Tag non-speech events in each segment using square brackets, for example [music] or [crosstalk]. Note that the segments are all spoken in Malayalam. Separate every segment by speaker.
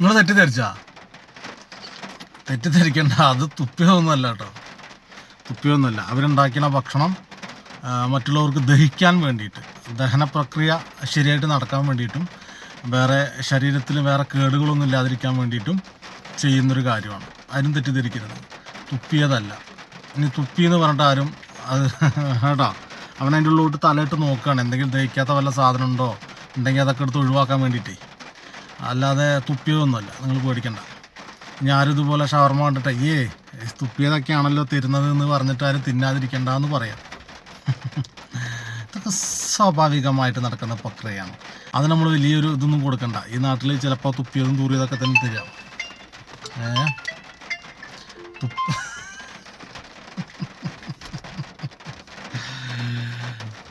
Speaker 1: നിങ്ങൾ തെറ്റിദ്ധരിച്ചാ? തെറ്റിദ്ധരിക്കണ്ട അത് തുപ്പിയതൊന്നുമല്ല കേട്ടോ. തുപ്പിയൊന്നുമല്ല അവരുണ്ടാക്കിയ ഭക്ഷണം മറ്റുള്ളവർക്ക് ദഹിക്കാൻ വേണ്ടിയിട്ട് ദഹന പ്രക്രിയ ശരിയായിട്ട് നടക്കാൻ വേണ്ടിയിട്ടും വേറെ ശരീരത്തിൽ വേറെ കേടുകളൊന്നും ഇല്ലാതിരിക്കാൻ വേണ്ടിയിട്ടും ചെയ്യുന്നൊരു കാര്യമാണ്. ആരും തെറ്റിദ്ധരിക്കരുത്. തുപ്പിയതല്ല ഇനി തുപ്പി എന്ന് പറഞ്ഞിട്ട് ആരും അത് [laughs] കേട്ടോ. അവൻ അതിന്റെ ഉള്ളിലോട്ട് തലയിട്ട് നോക്കുകയാണ്. എന്തെങ്കിലും ദഹിക്കാത്ത വല്ല സാധനം ഉണ്ടോ ഉണ്ടെങ്കിൽ അതൊക്കെ എടുത്ത് ഒഴിവാക്കാൻ വേണ്ടിയിട്ടേ. അല്ലാതെ തുപ്പിയതൊന്നുമല്ല. നിങ്ങൾ പേടിക്കണ്ട. ഞാനും ഇതുപോലെ ഷവർമ കണ്ടിട്ട് അയ്യേ തുപ്പിയതൊക്കെയാണല്ലോ തരുന്നത് എന്ന് പറഞ്ഞിട്ട് ആരും തിന്നാതിരിക്കണ്ട എന്ന് പറയാം. ഇതൊക്കെ സ്വാഭാവികമായിട്ട് നടക്കുന്ന പ്രക്രിയയാണ്. അത് നമ്മൾ വലിയൊരു ഇതൊന്നും കൊടുക്കണ്ട. ഈ നാട്ടിൽ ചിലപ്പോൾ തുപ്പിയതും തൂറിയതൊക്കെ തന്നെ തരാം. ഏ?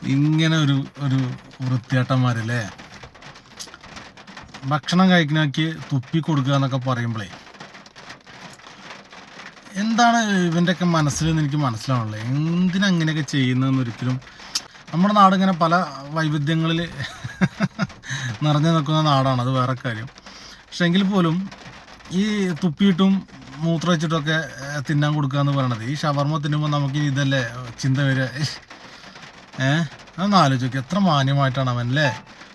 Speaker 1: ഇങ്ങനെ ഒരു ഒരു വൃത്തിയാട്ടന്മാരല്ലേ? ഭക്ഷണം കഴിക്കണക്ക് തുപ്പി കൊടുക്കുക എന്നൊക്കെ പറയുമ്പോഴേ എന്താണ് ഇവന്റെയൊക്കെ മനസ്സിലെന്ന് എനിക്ക് മനസ്സിലാവണല്ലേ എന്തിനങ്ങനെയൊക്കെ ചെയ്യുന്നതെന്ന് ഒരിക്കലും നമ്മുടെ നാട് ഇങ്ങനെ പല വൈവിധ്യങ്ങളിൽ [laughs] നിറഞ്ഞു നിൽക്കുന്ന നാടാണ്. അത് വേറെ കാര്യം. പക്ഷെ എങ്കിൽ പോലും ഈ തുപ്പിയിട്ടും മൂത്ര വെച്ചിട്ടൊക്കെ തിന്നാൻ കൊടുക്കുക എന്ന് പറയണത് ഈ ഷവർമ തിന്നുമ്പോൾ നമുക്ക് ഇതല്ലേ ചിന്ത വരിക? ഏഹ് അതൊന്ന് ആലോചിക്കുക എത്ര മാന്യമായിട്ടാണ് അവൻ അല്ലേ?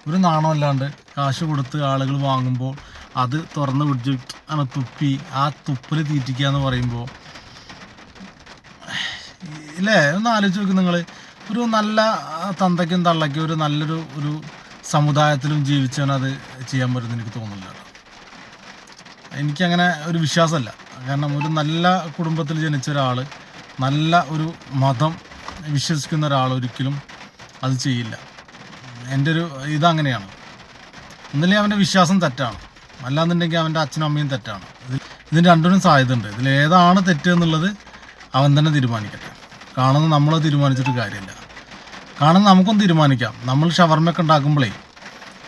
Speaker 1: ഒരു നാണമല്ലാണ്ട് കാശ് കൊടുത്ത് ആളുകൾ വാങ്ങുമ്പോൾ അത് തുറന്ന് പിടിച്ച് അങ്ങനെ തുപ്പി ആ തുപ്പിൽ തീറ്റിക്കുക എന്ന് പറയുമ്പോൾ ഇല്ലേ? ഒന്ന് ആലോചിച്ച് നോക്ക് നിങ്ങൾ ഒരു നല്ല തന്തയ്ക്കും തള്ളയ്ക്കും ഒരു നല്ലൊരു ഒരു സമുദായത്തിലും ജീവിച്ചവനത് ചെയ്യാൻ പറ്റുമെന്ന് എനിക്ക് തോന്നുന്നില്ല. എനിക്കങ്ങനെ ഒരു വിശ്വാസമല്ല. കാരണം ഒരു നല്ല കുടുംബത്തിൽ ജനിച്ച ഒരാൾ നല്ല ഒരു മതം വിശ്വസിക്കുന്ന ഒരാൾ ഒരിക്കലും അത് ചെയ്യില്ല. എന്റെ ഒരു ഇതങ്ങനെയാണ്. ഒന്നില്ലെങ്കിൽ അവന്റെ വിശ്വാസം തെറ്റാണ്. അല്ലാന്നുണ്ടെങ്കിൽ അവന്റെ അച്ഛനും അമ്മയും തെറ്റാണ്. ഇതിൽ ഇതിന് രണ്ടിനും സാധ്യതയുണ്ട്. ഇതിൽ ഏതാണ് തെറ്റ് എന്നുള്ളത് അവൻ തന്നെ തീരുമാനിക്കട്ടെ. കാണുന്ന നമ്മൾ തീരുമാനിച്ചിട്ട് കാര്യമില്ല. കാണുന്ന നമുക്കൊന്ന് തീരുമാനിക്കാം. നമ്മൾ ഷവർമ്മയൊക്കെ ഉണ്ടാക്കുമ്പോഴേ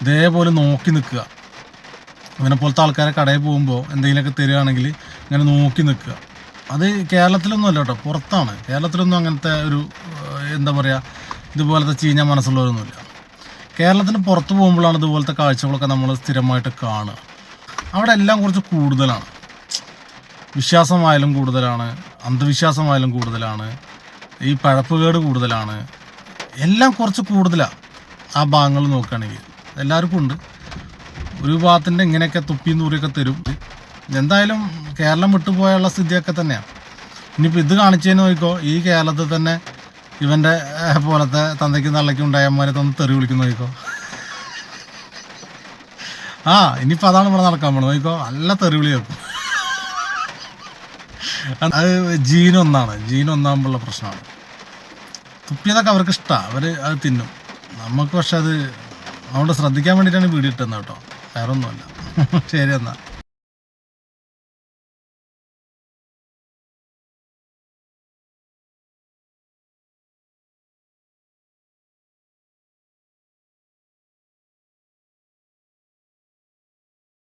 Speaker 1: ഇതേപോലെ നോക്കി നിൽക്കുക. ഇവനെ പോലത്തെ ആൾക്കാരെ കടയിൽ പോകുമ്പോൾ എന്തെങ്കിലുമൊക്കെ തരികയാണെങ്കിൽ ഇങ്ങനെ നോക്കി നിൽക്കുക. അത് കേരളത്തിലൊന്നും അല്ല കേട്ടോ. പുറത്താണ്. കേരളത്തിലൊന്നും അങ്ങനത്തെ ഒരു എന്താ പറയുക ഇതുപോലത്തെ ചീഞ്ഞ മനസ്സുള്ളവരൊന്നുമില്ല. കേരളത്തിന് പുറത്ത് പോകുമ്പോഴാണ് ഇതുപോലത്തെ കാഴ്ചകളൊക്കെ നമ്മൾ സ്ഥിരമായിട്ട് കാണുക. അവിടെ എല്ലാം കുറച്ച് കൂടുതലാണ്. വിശ്വാസമായാലും കൂടുതലാണ് അന്ധവിശ്വാസമായാലും കൂടുതലാണ് ഈ പഴപ്പുകേട് കൂടുതലാണ്. എല്ലാം കുറച്ച് കൂടുതലാണ് ആ ഭാഗങ്ങൾ നോക്കുകയാണെങ്കിൽ എല്ലാവർക്കും ഉണ്ട്. ഒരു ഭാഗത്തിന്റെ ഇങ്ങനെയൊക്കെ തുപ്പിയും തൂറിയൊക്കെ തരും. എന്തായാലും കേരളം വിട്ടുപോയുള്ള സ്ഥിതിയൊക്കെ തന്നെയാണ് ഇനിയിപ്പോൾ ഇത് കാണിച്ചതിന് നോക്കിക്കോ ഈ കേരളത്തിൽ തന്നെ ഇവന്റെ പോലത്തെ തന്തയ്ക്കും തള്ളയ്ക്കും ഉണ്ടായമാരെ തന്നെ തെറി വിളിക്കുന്ന നോക്കിക്കോ. ആ ഇനിയിപ്പോൾ അതാണ് ഇവിടെ നടക്കാൻ പോണത്. നോക്കിക്കോ നല്ല തെറി വിളി വെക്കും അത് ജീൻ ഒന്നാകുമ്പോഴുള്ള പ്രശ്നമാണ്. തുപ്പിയതൊക്കെ അവർക്ക് ഇഷ്ടമാണ് അവർ അത് തിന്നും. നമുക്ക് പക്ഷെ അത് അതുകൊണ്ട് ശ്രദ്ധിക്കാൻ വേണ്ടിയിട്ടാണ് വീഡിയോ ഇട്ടുന്നത് കേട്ടോ. വേറെ ഒന്നുമല്ല ശരി എന്നാൽ